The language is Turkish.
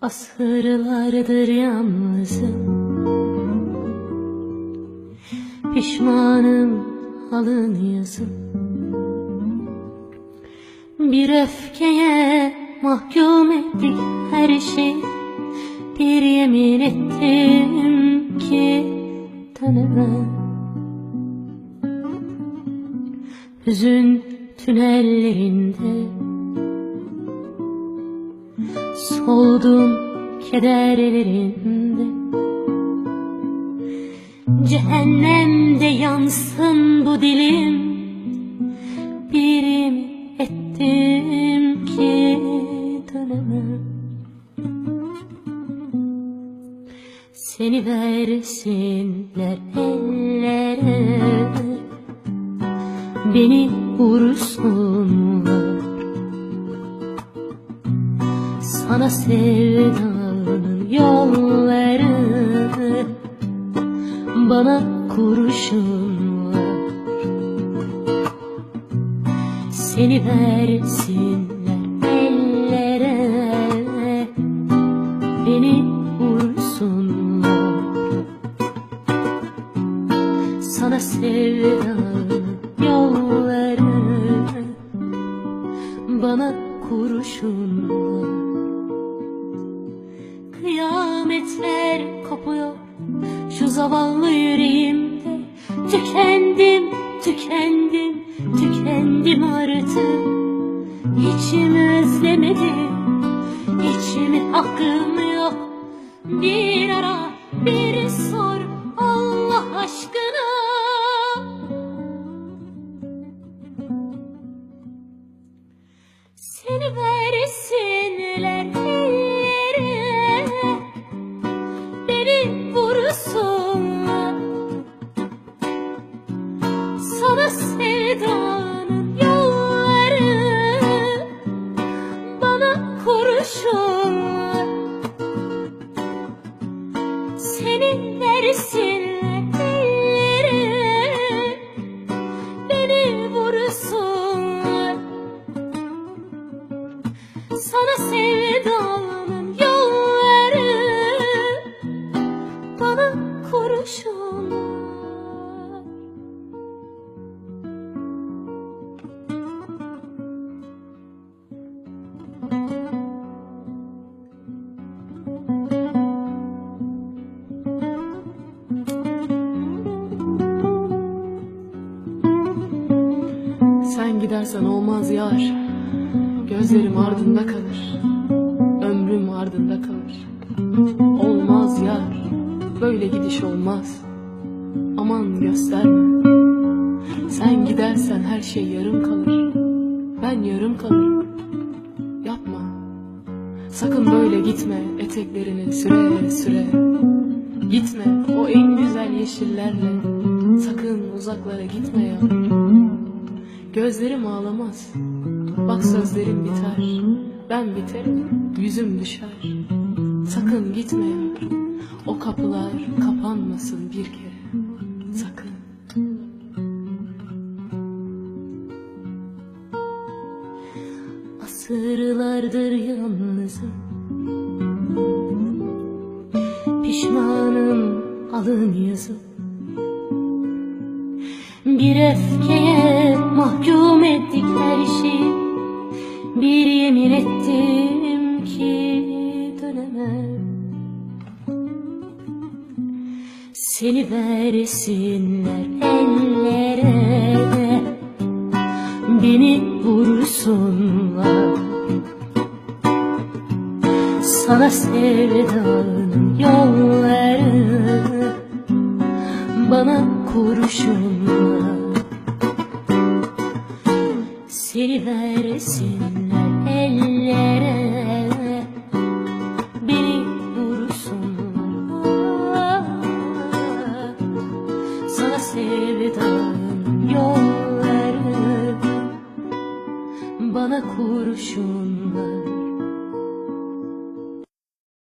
Asırlardır yalnızım. Pişmanım alın yazım Bir öfkeye mahkum ettik her şey Bir yemin ettim ki dönemem Hüzün tünellerinde Soldum kederlerinde Cehennemde yansın bu dilim. Bir yemin ettim ki dönemem Seni versinler ellere. Beni vursunlar. Sana sevdanın yolları Bana kurşun var. Seni versinler ellere Beni vursunlar. Sana sevdanın yolları Bana kurşun zavallı yüreğimde. Tükendim, tükendim, tükendim artık. İçimi özlemedim, içimi hakkım yok. Bir ara, bir sor Allah aşkına kurşunlar Seni versinler ellere Beni vursunlar sana sevdanın yolları Bana kurşunlar gidersen olmaz yar. Gözlerim ardında kalır Ömrüm ardında kalır. Olmaz yar Böyle gidiş olmaz. Aman gösterme. Sen gidersen her şey yarım kalır. Ben yarım kalırım. Yapma. Sakın böyle gitme eteklerini süre süre. Gitme o en güzel yeşillerle. Sakın uzaklara gitme ya Gözlerim ağlamaz. Bak sözlerim biter. Ben biterim yüzüm düşer. Sakın gitme ya O kapılar kapanmasın bir kere. Sakın. Asırlardır yalnızım. Pişmanım alın yazım Bir öfkeye mahkum ettik her şeyi Bir yemin ettim ki dönemem. Seni versinler ellere. Beni vursunlar. Sana sevdanın yolları. Bana kurşunlar Seni versinler ellere Beni vursunlar. Sana sevdanın yolları Bana kurşunlar